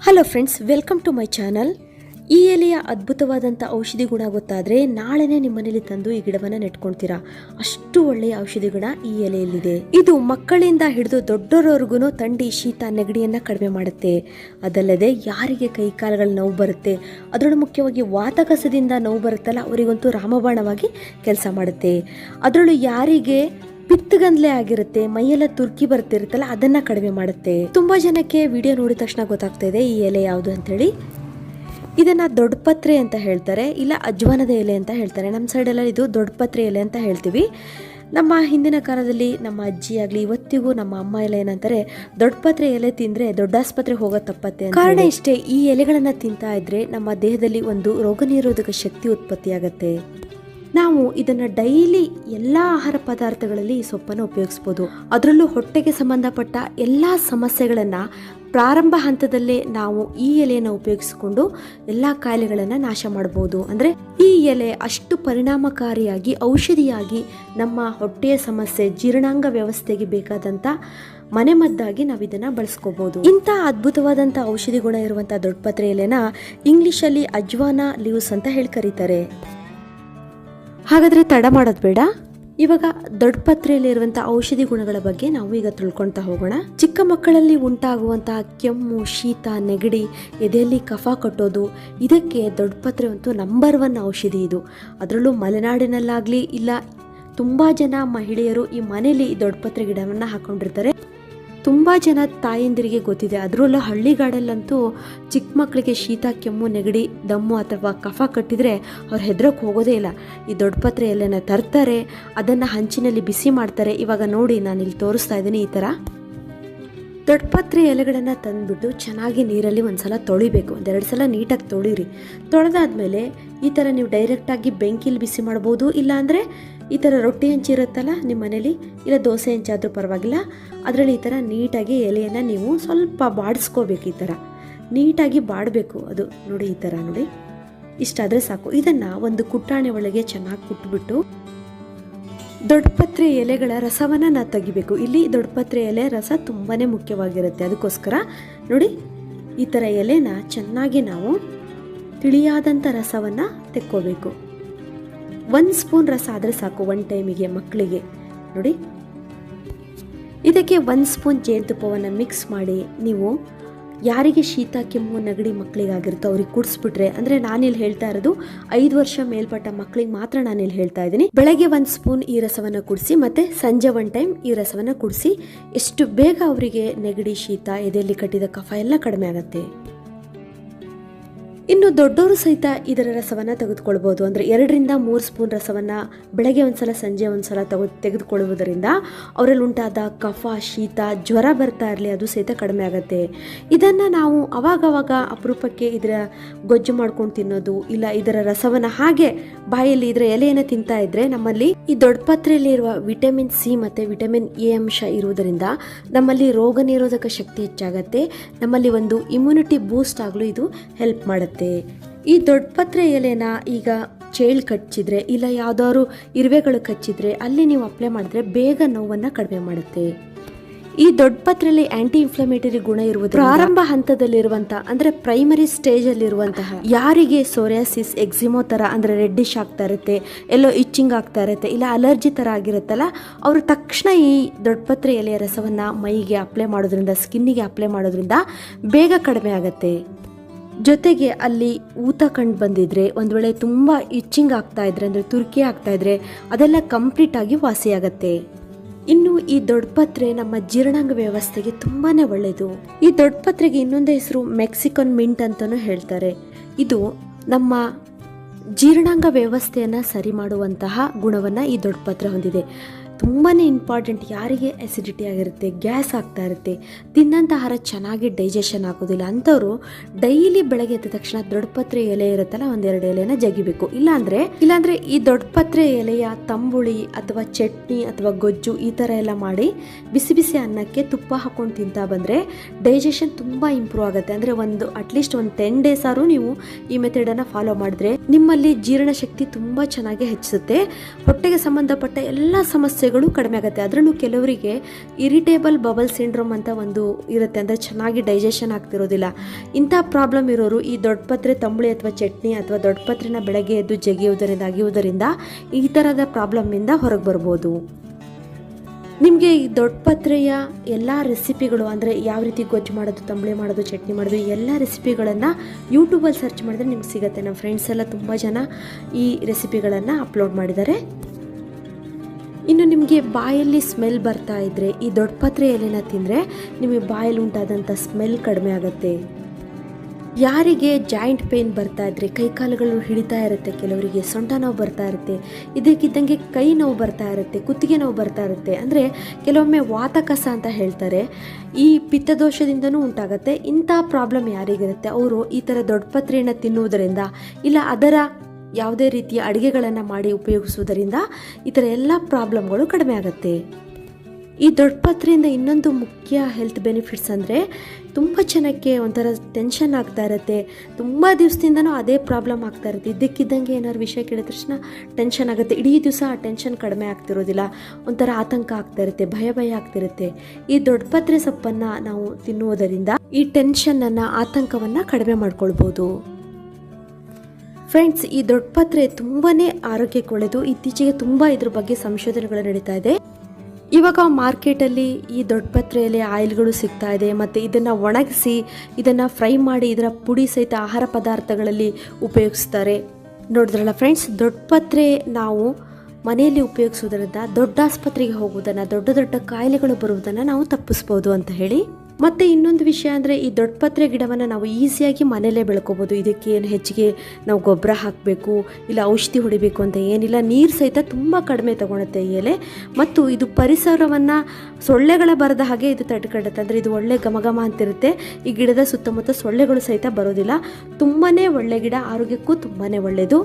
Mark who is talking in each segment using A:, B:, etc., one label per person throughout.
A: Hello friends welcome to my channel ಈ ಎಲೆಯ ಅದ್ಭುತವಾದಂಥ ಔಷಧಿ ಗುಣ ಗೊತ್ತಾದರೆ ನಾಳೆನೇ ನಿಮ್ಮ ಮನೇಲಿ ತಂದು ಈ ಗಿಡವನ್ನು ನೆಟ್ಕೊಳ್ತೀರಾ ಅಷ್ಟು ಒಳ್ಳೆಯ ಔಷಧಿ ಗುಣ ಈ ಎಲೆಯಲ್ಲಿದೆ. ಇದು ಮಕ್ಕಳಿಂದ ಹಿಡಿದು ದೊಡ್ಡವರವರೆಗೂ ತಂಡಿ, ಶೀತ, ನೆಗಡಿಯನ್ನು ಕಡಿಮೆ ಮಾಡುತ್ತೆ. ಅದಲ್ಲದೆ ಯಾರಿಗೆ ಕೈಕಾಲುಗಳ ನೋವು ಬರುತ್ತೆ, ಅದರಲ್ಲೂ ಮುಖ್ಯವಾಗಿ ವಾತಕಸದಿಂದ ನೋವು ಬರುತ್ತಲ್ಲ, ಅವರಿಗಂತೂ ರಾಮಬಾಣವಾಗಿ ಕೆಲಸ ಮಾಡುತ್ತೆ. ಅದರಲ್ಲೂ ಯಾರಿಗೆ ಪಿತ್ತಗಂದ್ಲೆ ಆಗಿರುತ್ತೆ ಮೈಯೆಲ್ಲ ತುರ್ಕಿ ಬರ್ತಿರುತ್ತಲ್ಲ ಅದನ್ನ ಕಡಿಮೆ ಮಾಡುತ್ತೆ. ತುಂಬಾ ಜನಕ್ಕೆ ವಿಡಿಯೋ ನೋಡಿದ ತಕ್ಷಣ ಗೊತ್ತಾಗ್ತಾ ಇದೆ ಈ ಎಲೆ ಯಾವುದು ಅಂತೇಳಿ. ಇದನ್ನ ದೊಡ್ಡಪತ್ರೆ ಅಂತ ಹೇಳ್ತಾರೆ ಇಲ್ಲ ಅಜ್ವಾನದ ಎಲೆ ಅಂತ ಹೇಳ್ತಾರೆ. ನಮ್ಮ ಸೈಡೆಲ್ಲ ಇದು ದೊಡ್ಡಪತ್ರೆ ಎಲೆ ಅಂತ ಹೇಳ್ತೀವಿ. ನಮ್ಮ ಹಿಂದಿನ ಕಾಲದಲ್ಲಿ ನಮ್ಮ ಅಜ್ಜಿ ಆಗಲಿ ಇವತ್ತಿಗೂ ನಮ್ಮ ಅಮ್ಮ ಎಲ್ಲ ಏನಂತಾರೆ ದೊಡ್ಡಪತ್ರೆ ಎಲೆ ತಿಂದ್ರೆ ದೊಡ್ಡಾಸ್ಪತ್ರೆ ಹೋಗೋ ತಪ್ಪತ್ತೆ ಕಾರಣ ಇಷ್ಟೇ ಈ ಎಲೆಗಳನ್ನು ತಿಂತಾ ಇದ್ರೆ ನಮ್ಮ ದೇಹದಲ್ಲಿ ಒಂದು ರೋಗ ನಿರೋಧಕ ಶಕ್ತಿ ಉತ್ಪತ್ತಿಯಾಗತ್ತೆ. ನಾವು ಇದನ್ನ ಡೈಲಿ ಎಲ್ಲ ಆಹಾರ ಪದಾರ್ಥಗಳಲ್ಲಿ ಈ ಸೊಪ್ಪನ್ನು ಉಪಯೋಗಿಸ್ಬೋದು. ಅದರಲ್ಲೂ ಹೊಟ್ಟೆಗೆ ಸಂಬಂಧಪಟ್ಟ ಎಲ್ಲ ಸಮಸ್ಯೆಗಳನ್ನ ಪ್ರಾರಂಭ ಹಂತದಲ್ಲೇ ನಾವು ಈ ಎಲೆಯನ್ನು ಉಪಯೋಗಿಸಿಕೊಂಡು ಎಲ್ಲ ಕಾಯಿಲೆಗಳನ್ನು ನಾಶ ಮಾಡಬಹುದು ಅಂದ್ರೆ ಈ ಎಲೆ ಅಷ್ಟು ಪರಿಣಾಮಕಾರಿಯಾಗಿ, ಔಷಧಿಯಾಗಿ ನಮ್ಮ ಹೊಟ್ಟೆಯ ಸಮಸ್ಯೆ, ಜೀರ್ಣಾಂಗ ವ್ಯವಸ್ಥೆಗೆ ಬೇಕಾದಂತ ಮನೆಮದ್ದಾಗಿ ನಾವು ಇದನ್ನ ಬಳಸ್ಕೋಬಹುದು ಇಂಥ ಅದ್ಭುತವಾದಂಥ ಔಷಧಿ ಗುಣ ಇರುವಂಥ ದೊಡ್ಡಪತ್ರೆ ಎಲೆನ ಇಂಗ್ಲಿಷಲ್ಲಿ ಅಜ್ವಾನ ಲೀವ್ಸ್ ಅಂತ ಹೇಳಿ ಕರೀತಾರೆ. ಹಾಗಾದ್ರೆ ತಡ ಮಾಡೋದು ಬೇಡ. ಇವಾಗ ದೊಡ್ಡಪತ್ರೆಯಲ್ಲಿರುವಂಥ ಔಷಧಿ ಗುಣಗಳ ಬಗ್ಗೆ ನಾವು ಈಗ ತಿಳ್ಕೊಳ್ತಾ ಹೋಗೋಣ. ಚಿಕ್ಕ ಮಕ್ಕಳಲ್ಲಿ ಉಂಟಾಗುವಂತಹ ಕೆಮ್ಮು, ಶೀತ, ನೆಗಡಿ, ಎದೆಯಲ್ಲಿ ಕಫ ಕಟ್ಟೋದು, ಇದಕ್ಕೆ ದೊಡ್ಡಪತ್ರೆ ಅಂತೂ ನಂಬರ್ ಒನ್ ಔಷಧಿ ಇದು. ಅದರಲ್ಲೂ ಮಲೆನಾಡಿನಲ್ಲಾಗಲಿ ಇಲ್ಲ, ತುಂಬ ಜನ ಮಹಿಳೆಯರು ಈ ಮನೆಯಲ್ಲಿ ಈ ದೊಡ್ಡಪತ್ರೆ ಗಿಡವನ್ನು ಹಾಕೊಂಡಿರ್ತಾರೆ. ತುಂಬ ಜನ ತಾಯಂದಿರಿಗೆ ಗೊತ್ತಿದೆ. ಅದರಲ್ಲೂ ಹಳ್ಳಿಗಾಡಲ್ಲಂತೂ ಚಿಕ್ಕ ಮಕ್ಕಳಿಗೆ ಶೀತ, ಕೆಮ್ಮು, ನೆಗಡಿ, ದಮ್ಮು ಅಥವಾ ಕಫ ಕಟ್ಟಿದರೆ ಅವ್ರು ಹೆದ್ರಕ್ಕೆ ಹೋಗೋದೇ ಇಲ್ಲ. ಈ ದೊಡ್ಡಪತ್ರೆ ಎಲೆನ ತರ್ತಾರೆ, ಅದನ್ನು ಹಂಚಿನಲ್ಲಿ ಬಿಸಿ ಮಾಡ್ತಾರೆ. ಇವಾಗ ನೋಡಿ ನಾನು ಇಲ್ಲಿ ತೋರಿಸ್ತಾ ಇದ್ದೀನಿ ಈ ಥರ ದೊಡ್ಡಪತ್ರೆ ಎಲೆಗಳನ್ನು ತಂದುಬಿಟ್ಟು ಚೆನ್ನಾಗಿ ನೀರಲ್ಲಿ ಒಂದು ಸಲ ತೊಳಿಬೇಕು. ಒಂದೆರಡು ಸಲ ನೀಟಾಗಿ ತೊಳಿರಿ. ತೊಳೆದಾದ್ಮೇಲೆ ಈ ಥರ ನೀವು ಡೈರೆಕ್ಟಾಗಿ ಬೆಂಕಿಲಿ ಬಿಸಿ ಮಾಡ್ಬೋದು. ಇಲ್ಲಾಂದರೆ ಈ ಥರ ರೊಟ್ಟಿ ಹಂಚಿರುತ್ತಲ್ಲ ನಿಮ್ಮ ಮನೇಲಿ, ಇಲ್ಲ ದೋಸೆ ಹಂಚಾದ್ರೂ ಪರವಾಗಿಲ್ಲ. ಅದರಲ್ಲಿ ಈ ಥರ ನೀಟಾಗಿ ಎಲೆಯನ್ನು ನೀವು ಸ್ವಲ್ಪ ಬಾಡಿಸ್ಕೋಬೇಕು ಈ ಥರ ನೀಟಾಗಿ ಬಾಡಬೇಕು ಅದು. ನೋಡಿ ಈ ಥರ ನೋಡಿ. ಇಷ್ಟಾದರೆ ಸಾಕು. ಇದನ್ನು ಒಂದು ಕುಟ್ಟಾಣೆ ಒಳಗೆ ಚೆನ್ನಾಗಿ ಕುಟ್ಬಿಟ್ಟು ದೊಡ್ಡಪತ್ರೆ ಎಲೆಗಳ ರಸವನ್ನು ನಾವು ತೆಗಿಬೇಕು. ಇಲ್ಲಿ ದೊಡ್ಡಪತ್ರೆ ಎಲೆ ರಸ ತುಂಬಾ ಮುಖ್ಯವಾಗಿರುತ್ತೆ. ಅದಕ್ಕೋಸ್ಕರ ನೋಡಿ ಈ ಥರ ಎಲೆನ ಚೆನ್ನಾಗಿ ನಾವು ತಿಳಿಯಾದಂಥ ರಸವನ್ನು ತೆಕ್ಕೋಬೇಕು. ಒಂದು ಸ್ಪೂನ್ ರಸ ಆದರೆ ಸಾಕು ಒನ್ ಟೈಮಿಗೆ ಮಕ್ಕಳಿಗೆ. ನೋಡಿ. ಇದಕ್ಕೆ ಒಂದು ಸ್ಪೂನ್ ಜೇನುತುಪ್ಪವನ್ನು ಮಿಕ್ಸ್ ಮಾಡಿ ನೀವು ಯಾರಿಗೆ ಶೀತ, ಕೆಮ್ಮು, ನೆಗಡಿ ಮಕ್ಕಳಿಗಾಗಿರುತ್ತೋ ಅವ್ರಿಗೆ ಕುಡಿಸ್ಬಿಟ್ರೆ, ಅಂದರೆ ನಾನಿಲ್ಲಿ ಹೇಳ್ತಾ ಇರೋದು ಐದು ವರ್ಷ ಮೇಲ್ಪಟ್ಟ ಮಕ್ಕಳಿಗೆ ಮಾತ್ರ ನಾನಿಲ್ಲಿ ಹೇಳ್ತಾ ಇದ್ದೀನಿ. ಬೆಳಗ್ಗೆ ಒಂದು ಸ್ಪೂನ್ ಈ ರಸವನ್ನು ಕುಡಿಸಿ ಮತ್ತೆ ಸಂಜೆ ಒನ್ ಟೈಮ್ ಈ ರಸವನ್ನು ಕುಡಿಸಿ, ಎಷ್ಟು ಬೇಗ ಅವರಿಗೆ ನೆಗಡಿ, ಶೀತ, ಎದೆಯಲ್ಲಿ ಕಟ್ಟಿದ ಕಫ ಎಲ್ಲ ಕಡಿಮೆ ಆಗುತ್ತೆ. ಇನ್ನು ದೊಡ್ಡವರು ಸಹಿತ ಇದರ ರಸವನ್ನು ತೆಗೆದುಕೊಳ್ಬೋದು. ಅಂದರೆ ಎರಡರಿಂದ ಮೂರು ಸ್ಪೂನ್ ರಸವನ್ನು ಬೆಳಗ್ಗೆ ಒಂದ್ಸಲ, ಸಂಜೆ ಒಂದ್ಸಲ ತಗ ತೆಗೆದುಕೊಳ್ಳುವುದರಿಂದ ಅವರಲ್ಲಿ ಉಂಟಾದ ಕಫ, ಶೀತ, ಜ್ವರ ಬರ್ತಾ ಇರಲಿ, ಅದು ಸಹಿತ ಕಡಿಮೆ ಆಗುತ್ತೆ. ಇದನ್ನು ನಾವು ಅವಾಗವಾಗ ಅಪರೂಪಕ್ಕೆ ಇದರ ಗೊಜ್ಜು ಮಾಡ್ಕೊಂಡು ತಿನ್ನೋದು, ಇಲ್ಲ ಇದರ ರಸವನ್ನು ಹಾಗೆ ಬಾಯಲ್ಲಿ ಇದರ ಎಲೆಯನ್ನು ತಿಂತಾ ಇದ್ರೆ ನಮ್ಮಲ್ಲಿ ಈ ದೊಡ್ಡಪತ್ರೆಯಲ್ಲಿರುವ ವಿಟಮಿನ್ ಸಿ ಮತ್ತು ವಿಟಮಿನ್ ಎ ಅಂಶ ಇರುವುದರಿಂದ ನಮ್ಮಲ್ಲಿ ರೋಗ ನಿರೋಧಕ ಶಕ್ತಿ ಹೆಚ್ಚಾಗತ್ತೆ. ನಮ್ಮಲ್ಲಿ ಒಂದು ಇಮ್ಯುನಿಟಿ ಬೂಸ್ಟ್ ಆಗಲು ಇದು ಹೆಲ್ಪ್ ಮಾಡುತ್ತೆ. ಈ ದೊಡ್ಡಪತ್ರೆ ಎಲೆನ ಈಗ ಚೇಳು ಕಚ್ಚಿದ್ರೆ ಇಲ್ಲ ಯಾವ್ದಾದ್ರು ಇರುವೆಗಳು ಕಚ್ಚಿದ್ರೆ ಅಲ್ಲಿ ನೀವು ಅಪ್ಲೈ ಮಾಡಿದ್ರೆ ಬೇಗ ನೋವನ್ನು ಕಡಿಮೆ ಮಾಡುತ್ತೆ. ಈ ದೊಡ್ಡಪತ್ರೆಯಲ್ಲಿ ಆಂಟಿ ಇನ್ಫ್ಲಮೇಟರಿ ಗುಣ ಇರುವುದು ಪ್ರಾರಂಭ ಹಂತದಲ್ಲಿರುವಂತಹ ಅಂದ್ರೆ ಪ್ರೈಮರಿ ಸ್ಟೇಜ್ ಅಲ್ಲಿರುವಂತಹ ಯಾರಿಗೆ ಸೋರಿಯಾಸಿಸ್ ಎಕ್ಸಿಮೋ ತರ ಅಂದ್ರೆ ರೆಡ್ಡಿಶ್ ಆಗ್ತಾ ಇರುತ್ತೆ, ಎಲ್ಲೋ ಇಚ್ಚಿಂಗ್ ಆಗ್ತಾ ಇರುತ್ತೆ, ಇಲ್ಲ ಅಲರ್ಜಿ ತರ ಆಗಿರುತ್ತಲ್ಲ, ಅವರು ತಕ್ಷಣ ಈ ದೊಡ್ಡಪತ್ರೆ ಎಲೆಯ ರಸವನ್ನ ಮೈಗೆ ಅಪ್ಲೈ ಮಾಡೋದ್ರಿಂದ ಸ್ಕಿನ್ನಿಗೆ ಅಪ್ಲೈ ಮಾಡೋದ್ರಿಂದ ಬೇಗ ಕಡಿಮೆ ಆಗುತ್ತೆ. ಜೊತೆಗೆ ಅಲ್ಲಿ ಊತ ಕಂಡು ಬಂದಿದ್ರೆ, ಒಂದು ವೇಳೆ ತುಂಬ ಇಚ್ಚಿಂಗ್ ಆಗ್ತಾ ಇದ್ರೆ, ಅಂದರೆ ತುರ್ಕಿ ಆಗ್ತಾ ಇದ್ರೆ, ಅದೆಲ್ಲ ಕಂಪ್ಲೀಟ್ ಆಗಿ ವಾಸಿಯಾಗತ್ತೆ. ಇನ್ನು ಈ ದೊಡ್ಡಪತ್ರೆ ನಮ್ಮ ಜೀರ್ಣಾಂಗ ವ್ಯವಸ್ಥೆಗೆ ತುಂಬಾನೇ ಒಳ್ಳೆಯದು ಈ ದೊಡ್ಡಪತ್ರೆಗೆ ಇನ್ನೊಂದು ಹೆಸರು ಮೆಕ್ಸಿಕನ್ ಮಿಂಟ್ ಅಂತಲೂ ಹೇಳ್ತಾರೆ. ಇದು ನಮ್ಮ ಜೀರ್ಣಾಂಗ ವ್ಯವಸ್ಥೆಯನ್ನು ಸರಿ ಮಾಡುವಂತಹ ಗುಣವನ್ನು ಈ ದೊಡ್ಡಪತ್ರೆ ಹೊಂದಿದೆ. ತುಂಬಾ ಇಂಪಾರ್ಟೆಂಟ್ ಯಾರಿಗೆ ಎಸಿಡಿಟಿ ಆಗಿರುತ್ತೆ ಗ್ಯಾಸ್ ಆಗ್ತಾ ಇರುತ್ತೆ ತಿನ್ನಂಥ ಆಹಾರ ಚೆನ್ನಾಗಿ ಡೈಜೆಷನ್ ಆಗೋದಿಲ್ಲ. ಅಂಥವ್ರು ಡೈಲಿ ಬೆಳಗ್ಗೆ ಎದ್ದ ತಕ್ಷಣ ದೊಡ್ಡಪತ್ರೆ ಎಲೆ ಇರುತ್ತಲ್ಲ, ಒಂದೆರಡು ಎಲೆನ ಜಗಿಬೇಕು. ಇಲ್ಲಾಂದ್ರೆ ಇಲ್ಲಾಂದ್ರೆ ಈ ದೊಡ್ಡಪತ್ರೆ ಎಲೆಯ ತಂಬುಳಿ ಅಥವಾ ಚಟ್ನಿ ಅಥವಾ ಗೊಜ್ಜು ಈ ಥರ ಎಲ್ಲ ಮಾಡಿ ಬಿಸಿ ಬಿಸಿ ಅನ್ನಕ್ಕೆ ತುಪ್ಪ ಹಾಕೊಂಡು ತಿಂತಾ ಬಂದರೆ ಡೈಜೆಷನ್ ತುಂಬ ಇಂಪ್ರೂವ್ ಆಗುತ್ತೆ. ಅಂದರೆ ಒಂದು ಅಟ್ಲೀಸ್ಟ್ ಒಂದು ಟೆನ್ ಡೇಸ್ ಆದ್ರೂ ನೀವು ಈ ಮೆಥಡನ್ನು ಫಾಲೋ ಮಾಡಿದ್ರೆ ನಿಮ್ಮಲ್ಲಿ ಜೀರ್ಣಶಕ್ತಿ ತುಂಬ ಚೆನ್ನಾಗಿ ಹೆಚ್ಚಿಸುತ್ತೆ. ಹೊಟ್ಟೆಗೆ ಸಂಬಂಧಪಟ್ಟ ಎಲ್ಲ ಸಮಸ್ಯೆ ಸಮಸ್ಯೆಗಳು ಕಡಿಮೆ ಆಗುತ್ತೆ. ಅದರಲ್ಲೂ ಕೆಲವರಿಗೆ ಇರಿಟೇಬಲ್ ಬಬಲ್ ಸಿಂಡ್ರೋಮ್ ಅಂತ ಒಂದು ಇರುತ್ತೆ. ಅಂದರೆ ಚೆನ್ನಾಗಿ ಡೈಜೆಷನ್ ಆಗ್ತಿರೋದಿಲ್ಲ. ಇಂಥ ಪ್ರಾಬ್ಲಮ್ ಇರೋರು ಈ ದೊಡ್ಡಪತ್ರೆ ತಂಬುಳಿ ಅಥವಾ ಚಟ್ನಿ ಅಥವಾ ದೊಡ್ಡಪತ್ರೆನ ಬೆಳಗ್ಗೆ ಎದ್ದು ಜಗಿಯುವುದರಿಂದ, ಅಗಿಯುವುದರಿಂದ ಈ ಥರದ ಪ್ರಾಬ್ಲಮ್ಮಿಂದ ಹೊರಗೆ ಬರ್ಬೋದು. ನಿಮಗೆ ಈ ದೊಡ್ಡಪತ್ರೆಯ ಎಲ್ಲ ರೆಸಿಪಿಗಳು ಅಂದರೆ ಯಾವ ರೀತಿ ಗೊಜ್ಜು ಮಾಡೋದು, ತಂಬಳಿ ಮಾಡೋದು, ಚಟ್ನಿ ಮಾಡೋದು ಎಲ್ಲ ರೆಸಿಪಿಗಳನ್ನು ಯೂಟ್ಯೂಬಲ್ಲಿ ಸರ್ಚ್ ಮಾಡಿದ್ರೆ ನಿಮ್ಗೆ ಸಿಗುತ್ತೆ. ನಮ್ಮ ಫ್ರೆಂಡ್ಸ್ ಎಲ್ಲ ತುಂಬ ಜನ ಈ ರೆಸಿಪಿಗಳನ್ನು ಅಪ್ಲೋಡ್ ಮಾಡಿದ್ದಾರೆ. ಇನ್ನು ನಿಮಗೆ ಬಾಯಲ್ಲಿ ಸ್ಮೆಲ್ ಬರ್ತಾ ಇದ್ದರೆ ಈ ದೊಡ್ಡಪತ್ರೆ ಎಲೆನ ತಿಂದರೆ ನಿಮಗೆ ಬಾಯಲ್ಲಿ ಉಂಟಾದಂಥ ಸ್ಮೆಲ್ ಕಡಿಮೆ ಆಗುತ್ತೆ. ಯಾರಿಗೆ ಜಾಯಿಂಟ್ ಪೇನ್ ಬರ್ತಾ ಇದ್ರೆ ಕೈಕಾಲುಗಳು ಹಿಡಿತಾ ಇರುತ್ತೆ, ಕೆಲವರಿಗೆ ಸೊಂಟ ನೋವು ಬರ್ತಾ ಇರುತ್ತೆ, ಇದಕ್ಕಿದ್ದಂಗೆ ಕೈ ನೋವು ಬರ್ತಾ ಇರುತ್ತೆ, ಕುತ್ತಿಗೆ ನೋವು ಬರ್ತಾ ಇರುತ್ತೆ, ಅಂದರೆ ಕೆಲವೊಮ್ಮೆ ವಾತಕಸ ಅಂತ ಹೇಳ್ತಾರೆ, ಈ ಪಿತ್ತದೋಷದಿಂದನೂ ಉಂಟಾಗುತ್ತೆ. ಇಂಥ ಪ್ರಾಬ್ಲಮ್ ಯಾರಿಗಿರುತ್ತೆ? ಅವರು ಈ ಥರ ದೊಡ್ಡ ಪತ್ರೆಯನ್ನು ತಿನ್ನುವುದರಿಂದ, ಇಲ್ಲ ಅದರ ಯಾವುದೇ ರೀತಿಯ ಅಡುಗೆಗಳನ್ನು ಮಾಡಿ ಉಪಯೋಗಿಸುವುದರಿಂದ ಈ ಥರ ಎಲ್ಲ ಪ್ರಾಬ್ಲಮ್ಗಳು ಕಡಿಮೆ ಆಗುತ್ತೆ. ಈ ದೊಡ್ಡಪತ್ರೆಯಿಂದ ಇನ್ನೊಂದು ಮುಖ್ಯ ಹೆಲ್ತ್ ಬೆನಿಫಿಟ್ಸ್ ಅಂದರೆ ತುಂಬ ಜನಕ್ಕೆ ಒಂಥರ ಟೆನ್ಷನ್ ಆಗ್ತಾ ಇರುತ್ತೆ. ತುಂಬ ದಿವಸದಿಂದನೂ ಅದೇ ಪ್ರಾಬ್ಲಮ್ ಆಗ್ತಾ ಇರುತ್ತೆ. ಇದ್ದಕ್ಕಿದ್ದಂಗೆ ಏನಾದ್ರು ವಿಷಯ ಕೇಳಿದ ತಕ್ಷಣ ಟೆನ್ಷನ್ ಆಗುತ್ತೆ. ಇಡೀ ದಿವಸ ಆ ಟೆನ್ಷನ್ ಕಡಿಮೆ ಆಗ್ತಿರೋದಿಲ್ಲ. ಒಂಥರ ಆತಂಕ ಆಗ್ತಾ ಇರುತ್ತೆ. ಭಯ ಭಯ ಆಗ್ತಿರುತ್ತೆ ಈ ದೊಡ್ಡಪತ್ರೆ ಸೊಪ್ಪನ್ನು ನಾವು ತಿನ್ನುವುದರಿಂದ ಈ ಟೆನ್ಷನ್ನನ್ನು ಆತಂಕವನ್ನು ಕಡಿಮೆ ಮಾಡ್ಕೊಳ್ಬೋದು. ಫ್ರೆಂಡ್ಸ್ ಈ ದೊಡ್ಡಪತ್ರೆ ತುಂಬಾನೇ ತುಂಬಾ ಆರೋಗ್ಯಕ್ಕೆ ಒಳ್ಳೆಯದು ಇತ್ತೀಚೆಗೆ ತುಂಬ ಇದ್ರ ಬಗ್ಗೆ ಸಂಶೋಧನೆಗಳು ನಡೀತಾ ಇದೆ. ಇವಾಗ ಮಾರ್ಕೆಟಲ್ಲಿ ಈ ದೊಡ್ಡಪತ್ರೆಯಲ್ಲಿ ಆಯಿಲ್ಗಳು ಸಿಗ್ತಾ ಇದೆ ಮತ್ತು ಇದನ್ನು ಒಣಗಿಸಿ ಇದನ್ನು ಫ್ರೈ ಮಾಡಿ ಇದರ ಪುಡಿ ಸಹಿತ ಆಹಾರ ಪದಾರ್ಥಗಳಲ್ಲಿ ಉಪಯೋಗಿಸ್ತಾರೆ. ನೋಡಿದ್ರಲ್ಲ ಫ್ರೆಂಡ್ಸ್ ದೊಡ್ಡಪತ್ರೆ ನಾವು ಮನೆಯಲ್ಲಿ ಉಪಯೋಗಿಸೋದ್ರಿಂದ ದೊಡ್ಡ ಆಸ್ಪತ್ರೆಗೆ ಹೋಗುವುದನ್ನು, ದೊಡ್ಡ ದೊಡ್ಡ ಕಾಯಿಲೆಗಳು ಬರುವುದನ್ನು ನಾವು ತಪ್ಪಿಸ್ಬೋದು ಅಂತ ಹೇಳಿ ಮತ್ತು ಇನ್ನೊಂದು ವಿಷಯ ಅಂದರೆ ಈ ದೊಡ್ಡ ಪತ್ರೆ ಗಿಡವನ್ನು ನಾವು ಈಸಿಯಾಗಿ ಮನೆಯಲ್ಲೇ ಬೆಳ್ಕೋಬೋದು. ಇದಕ್ಕೆ ಏನು ಹೆಚ್ಚಿಗೆ ನಾವು ಗೊಬ್ಬರ ಹಾಕಬೇಕು, ಇಲ್ಲ ಔಷಧಿ ಹೊಡಿಬೇಕು ಅಂತ ಏನಿಲ್ಲ. ನೀರು ಸಹಿತ ತುಂಬ ಕಡಿಮೆ ತೊಗೊಳುತ್ತೆ ಎಲೆ. ಮತ್ತು ಇದು ಪರಿಸರವನ್ನು ಸೊಳ್ಳೆಗಳ ಬರದ ಹಾಗೆ ಇದು ತಡ್ಕಡುತ್ತೆ. ಅಂದರೆ ಇದು ಒಳ್ಳೆ ಘಮಘಮ ಅಂತಿರುತ್ತೆ. ಈ ಗಿಡದ ಸುತ್ತಮುತ್ತ ಸೊಳ್ಳೆಗಳು ಸಹಿತ ಬರೋದಿಲ್ಲ. ತುಂಬಾ ಒಳ್ಳೆ ಗಿಡ, ಆರೋಗ್ಯಕ್ಕೂ ತುಂಬಾ ಒಳ್ಳೆಯದು.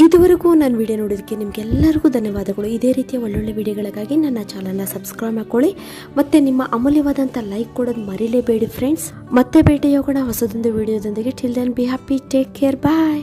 A: ಇದುವರೆಗೂ ನನ್ನ ವಿಡಿಯೋ ನೋಡೋದಕ್ಕೆ ನಿಮಗೆಲ್ಲರಿಗೂ ಧನ್ಯವಾದಗಳು. ಇದೇ ರೀತಿಯ ಒಳ್ಳೊಳ್ಳೆ ವಿಡಿಯೋಗಳಿಗಾಗಿ ನನ್ನ ಚಾನಲ್ನ ಸಬ್ಸ್ಕ್ರೈಬ್ ಮಾಡ್ಕೊಳ್ಳಿ. ಮತ್ತು ನಿಮ್ಮ ಅಮೂಲ್ಯವಾದಂಥ ಲೈಕ್ ಕೊಡೋದು ಮರಿಲೇಬೇಡಿ ಫ್ರೆಂಡ್ಸ್ ಮತ್ತೆ ಭೇಟಿಯಾಗೋಣ ಹೊಸದೊಂದು ವಿಡಿಯೋದೊಂದಿಗೆ. Till then be happy take care bye